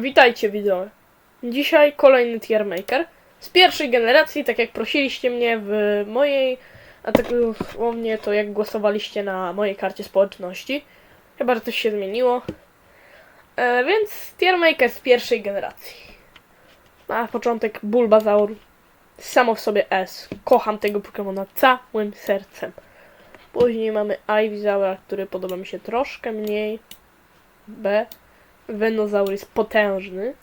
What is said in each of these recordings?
Witajcie widzowie. Dzisiaj kolejny tier maker z pierwszej generacji, tak jak prosiliście mnie w mojej, a tak dosłownie to jak głosowaliście na mojej karcie społeczności. Chyba, że coś się zmieniło. E, więc tier maker z pierwszej generacji. Na początek Bulbasaur. Samo w sobie S. Kocham tego Pokemona całym sercem. Później mamy Ivysaura, który podoba mi się troszkę mniej. B. Wenozaur jest potężny.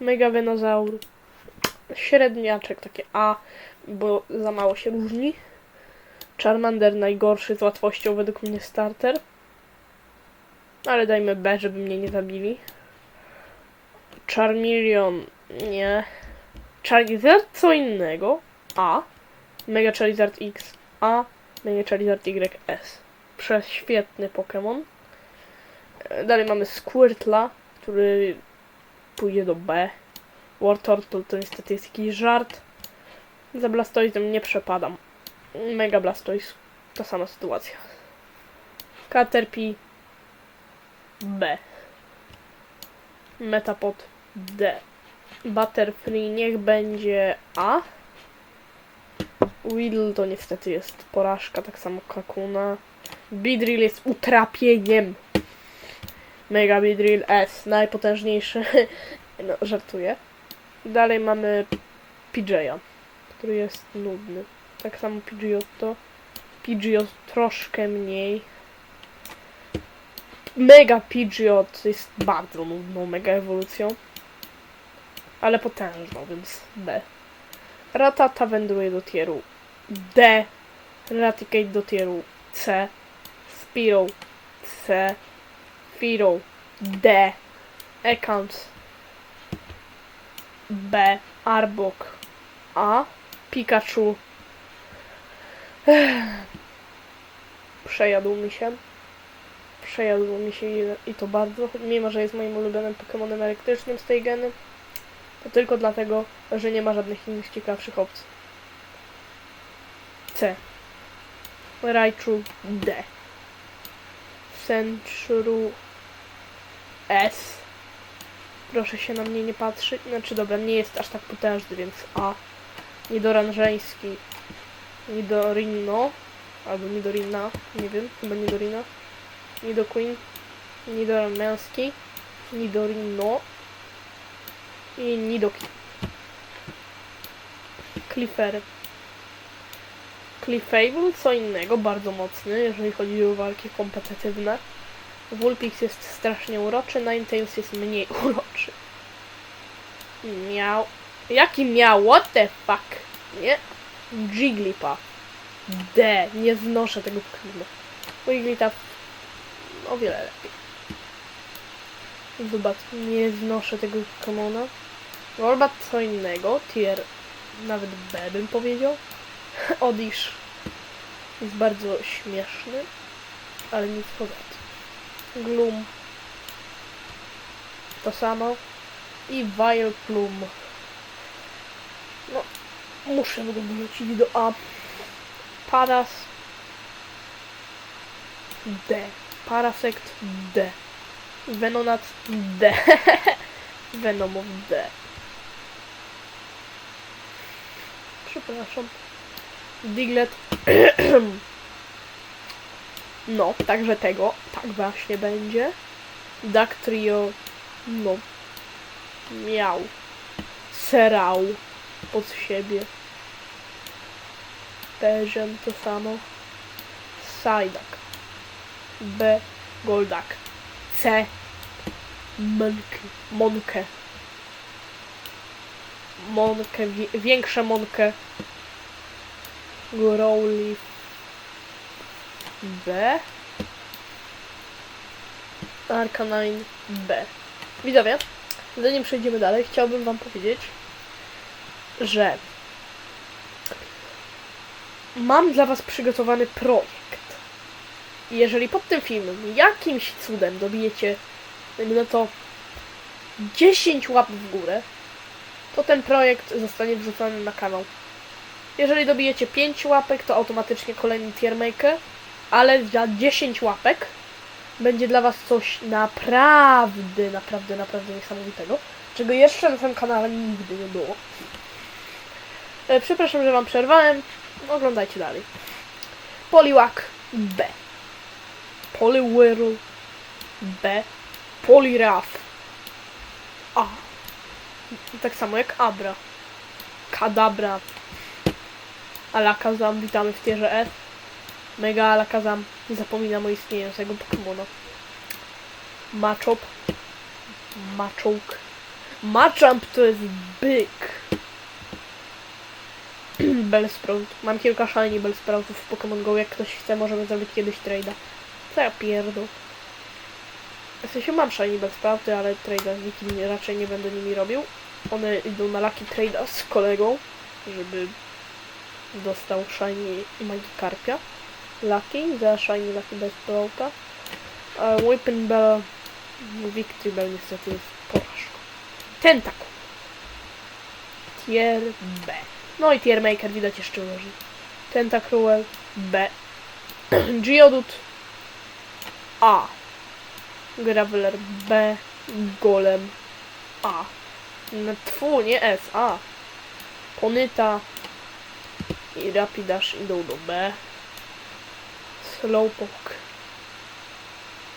Mega Venozaur. Średniaczek takie A, bo za mało się różni. Charmander najgorszy z łatwością według mnie starter. Ale dajmy B, żeby mnie nie zabili. Charmeleon nie. Charizard co innego. A. Mega Charizard X A. Mega Charizard Y S. Prześwietny Pokémon. E, Dalej mamy Squirtla, który pójdzie do B. War Turtle to niestety jest jakiś żart. Za Blastoizem nie przepadam. Mega Blastoise ta sama sytuacja. Caterpie B. Metapod D. Butterfree niech będzie A. Weedle to niestety jest porażka, tak samo Kakuna. Beedrill jest utrapieniem. Mega Beedrill S, najpotężniejszy. no, żartuję. Dalej mamy PJ'a, który jest nudny. Tak samo Pidgeotto. Pidgeot troszkę mniej. Mega Pidgeot jest bardzo nudną mega ewolucją. Ale potężną, więc D. Ratata wędruje do tieru D. Raticate do tieru C. Spiro C. Firo D. Ekans B. Arbok A. Pikachu. Przejadł mi się. Przejadł mi się i- i to bardzo. Mimo, że jest moim ulubionym Pokemonem elektrycznym z tej geny. To tylko dlatego, że nie ma żadnych innych ciekawszych opcji. C. Raichu D. Sentru S. Proszę się na mnie nie patrzeć. Znaczy dobra, nie jest aż tak potężny, więc A. Nidoran żeński. Nidorino. Albo Nidorina. Nie wiem, chyba Nidorina. Nidoqueen. Nidoran męski. Nidorino. I Nidoki. Cliffer. Clefable, co innego, bardzo mocny, jeżeli chodzi o walki kompetytywne. Vulpix jest strasznie uroczy, Ninetales jest mniej uroczy. Miał. Jaki miał? What the fuck? Nie? Jigglypuff. D. Nie znoszę tego Pokémona. Wigglytuff o wiele lepiej. Zobacz, nie znoszę tego Pokémona. Golbat co innego, tier nawet B bym powiedział. Odish jest bardzo śmieszny, ale nic poza tym. Gloom to samo i Vileplume. No, muszę go wrócić do A. Paras D. Parasect D. Venonat D. Venomow D. Przepraszam. Diglett. No, także tego. Tak właśnie będzie. Duck Trio. No. Miał. Serał. Pod siebie. Persian to samo. Psyduck. B. Goldak. C. Monkę. Monkę. Monkę. Większe Monkę. Growly. B. Arcanine B. Widzowie, zanim przejdziemy dalej, chciałbym wam powiedzieć, że mam dla was przygotowany projekt. Jeżeli pod tym filmem jakimś cudem dobijecie, no to 10 łap w górę, to ten projekt zostanie wrzucony na kanał. Jeżeli dobijecie 5 łapek, to automatycznie kolejny tier maker, ale za 10 łapek będzie dla Was coś naprawdę, naprawdę, naprawdę niesamowitego, czego jeszcze na tym kanale nigdy nie było. E, Przepraszam, że Wam przerwałem. Oglądajcie dalej. Poliwag B. Poliwhirl B. Poliraf A. Tak samo jak Abra. Kadabra. Alakazam, witamy w tierze F. Mega Alakazam, nie zapominam o istniejącego Pokemona. Machop. Machoke. Machamp to jest byk. Bellsprout. Mam kilka shiny Bellsproutów w Pokémon Go. Jak ktoś chce, możemy zrobić kiedyś trade'a. Co ja pierdol. W sensie mam shiny Bellsprouty, ale trade'a z nikim raczej nie będę nimi robił. One idą na Lucky Trade'a z kolegą, żeby dostał shiny Magikarpia. Lucky za shiny Lucky Bellsprouta. A Weapon Bell... Victory Bell niestety jest porażką. Tentacle. Tier B. No i Tier Maker widać jeszcze ułoży. Tentacruel B. Geodude A. Graveler B. Golem A. No tfu, nie S, A. Ponyta i Rapidash idą do B. Slowpoke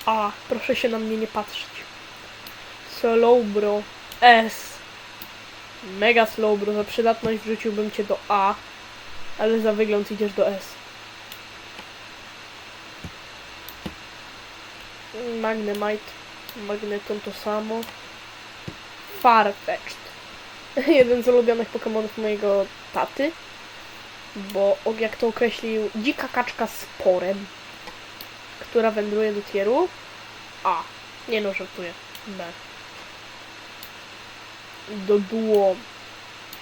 A. Proszę się na mnie nie patrzeć. Slowbro S. Mega Slowbro. Za przydatność wrzuciłbym cię do A. Ale za wygląd idziesz do S. Magnemite. Magneton to samo. Farfetch'd. Jeden z ulubionych Pokemonów mojego taty. Bo jak to określił, dzika kaczka z porem, która wędruje do tieru A. Nie no, żartuję. B. Do duo.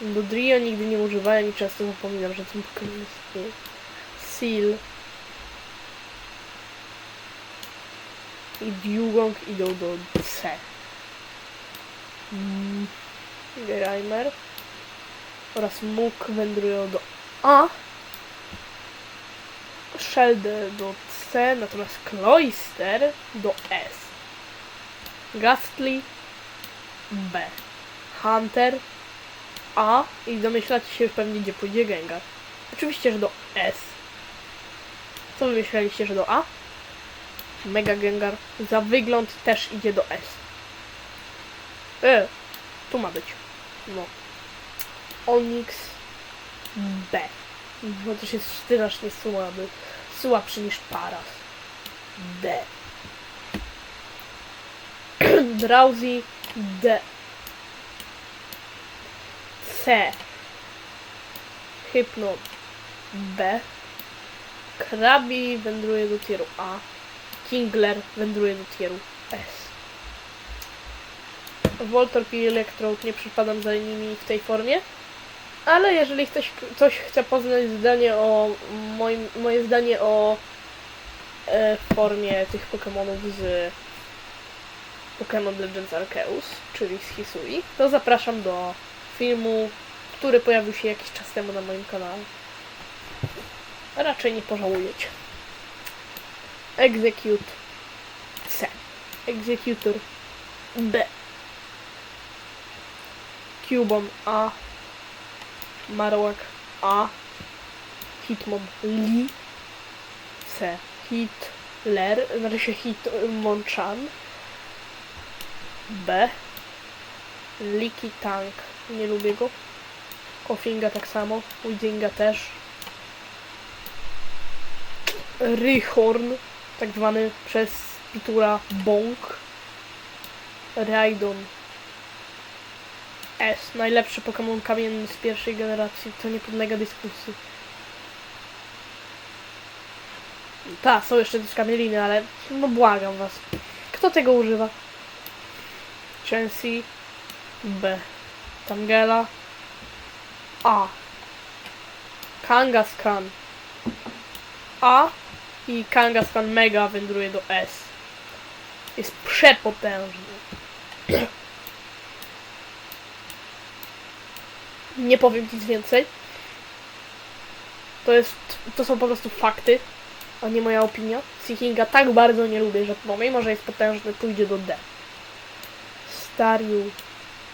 Do Drio nigdy nie używałem i często zapominam, że ten Pokémon istnieje. Seal. I Dugong idą do C. Mm. Grimer oraz Mook wędrują do A. Shelde do C, natomiast Cloyster do S. Gastly B. Hunter A. I domyślacie się pewnie, gdzie pójdzie Gengar. Oczywiście, że do S. Co wy myśleliście, że do A? Mega Gengar za wygląd też idzie do S. E, tu ma być. No. Onyx B. Chociaż jest strasznie słaby. Słabszy niż Paras. D. Drowsy D. C. Hypno B. Krabi wędruje do tieru A. Kingler wędruje do tieru S. Voltorb i Electrode nie przypadam za nimi w tej formie. Ale jeżeli ktoś, ktoś chce poznać zdanie o moim, moje zdanie o e, formie tych Pokémonów z Pokémon Legends Arceus, czyli z Hisui, to zapraszam do filmu, który pojawił się jakiś czas temu na moim kanale. Raczej nie pożałujecie. Execute C. Executor B. Cubon A. Marowak A. Hitmon Li. C. Hitler, znaczy się Hitmonchan. B. Liki Tank, nie lubię go. Kofinga tak samo, Widinga też. Ryhorn, tak zwany przez Pitura Bong. Raidon S, najlepszy Pokémon kamienny z pierwszej generacji, to nie podlega dyskusji. Tak, są jeszcze też kamieliny, ale no błagam was. Kto tego używa? Chancy B. Tangela A. Kangaskhan A i Kangaskhan Mega wędruje do S. Jest przepotężny. Nie powiem nic więcej. To jest, to są po prostu fakty. a nie moja opinia. Seekinga tak bardzo nie lubię, że pomimo, że jest potężny, pójdzie do D. Stariu,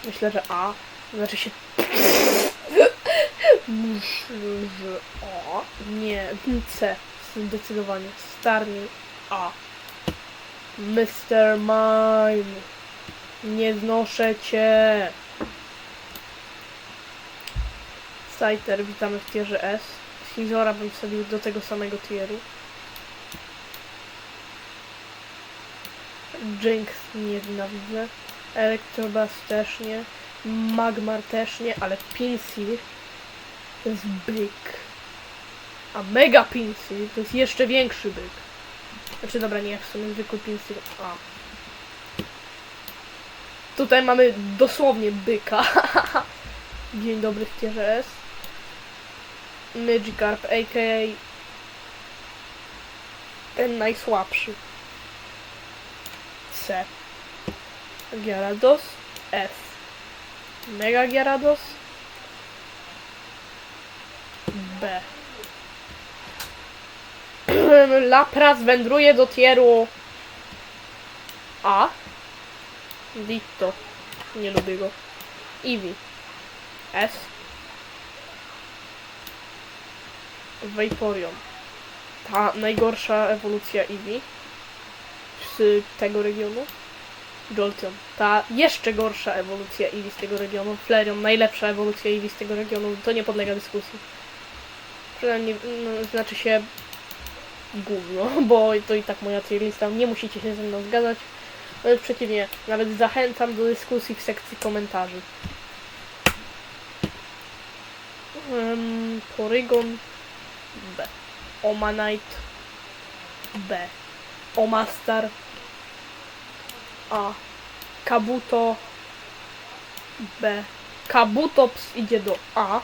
myślę, że A. Znaczy się... Myślę, że A. Nie, C. Zdecydowanie. Starni A. Mr. Mime. Nie znoszę cię. Scyther, witamy w tierze S. Scizora bym wsadził do tego samego tieru. Jinx nie nienawidzę. Electrobus też nie. Magmar też nie, ale Pinsir to jest byk. A Mega Pinsir to jest jeszcze większy byk. Znaczy dobra, nie, w sumie zwykły Pinsir. A. Tutaj mamy dosłownie byka. Dzień dobry w tierze S. Magikarp, a.k.a. ten najsłabszy. C. Gyarados. F. Mega Gyarados. B. Lapras wędruje do tieru A. Ditto. Nie lubię go. Eevee. S. Vaporeon. Ta najgorsza ewolucja Eevee z tego regionu. Jolteon. Ta jeszcze gorsza ewolucja Eevee z tego regionu. Flareon. Najlepsza ewolucja Eevee z tego regionu. To nie podlega dyskusji. Przynajmniej, no, znaczy się gówno, bo to i tak moja tier lista. Nie musicie się ze mną zgadzać. Wręcz przeciwnie, nawet zachęcam do dyskusji w sekcji komentarzy. Um, Porygon B. Omanite B. Omastar A. Kabuto B. Kabutops idzie do A.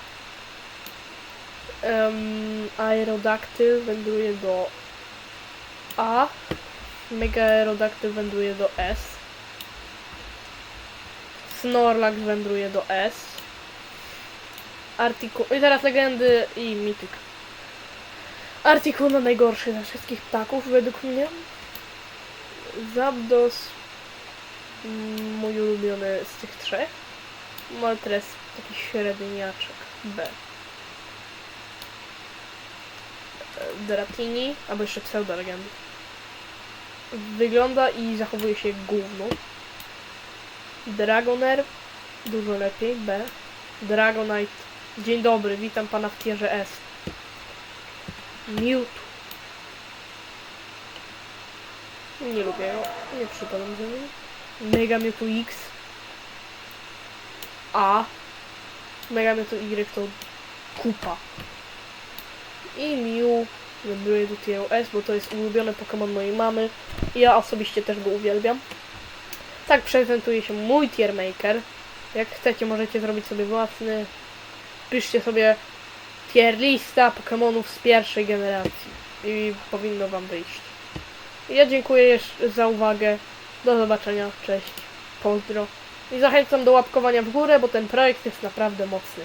Um, Aerodactyl wędruje do A. Mega Aerodactyl wędruje do S. Snorlax wędruje do S. Artiku... I teraz legendy i mityk. Articuno najgorszy ze wszystkich ptaków według mnie. Zapdos mm, mój ulubiony z tych trzech. Moltres taki średniaczek. B. E, Dratini, albo jeszcze pseudolegend. Wygląda i zachowuje się gówno. Dragonair dużo lepiej. B. Dragonite. Dzień dobry, witam pana w tierze S. Mewtwo. Nie lubię go. Nie przypadam za nim. Mega Mewtwo X. A. Mega Mewtwo Y to kupa. I Mew wędruje do tieru S, bo to jest ulubiony Pokémon mojej mamy. Ja osobiście też go uwielbiam. Tak prezentuje się mój tier maker. Jak chcecie, możecie zrobić sobie własny. Piszcie sobie tier lista Pokémonów z pierwszej generacji. I powinno wam wyjść. Ja dziękuję jeszcze za uwagę. Do zobaczenia. Cześć. Pozdro. I zachęcam do łapkowania w górę, bo ten projekt jest naprawdę mocny.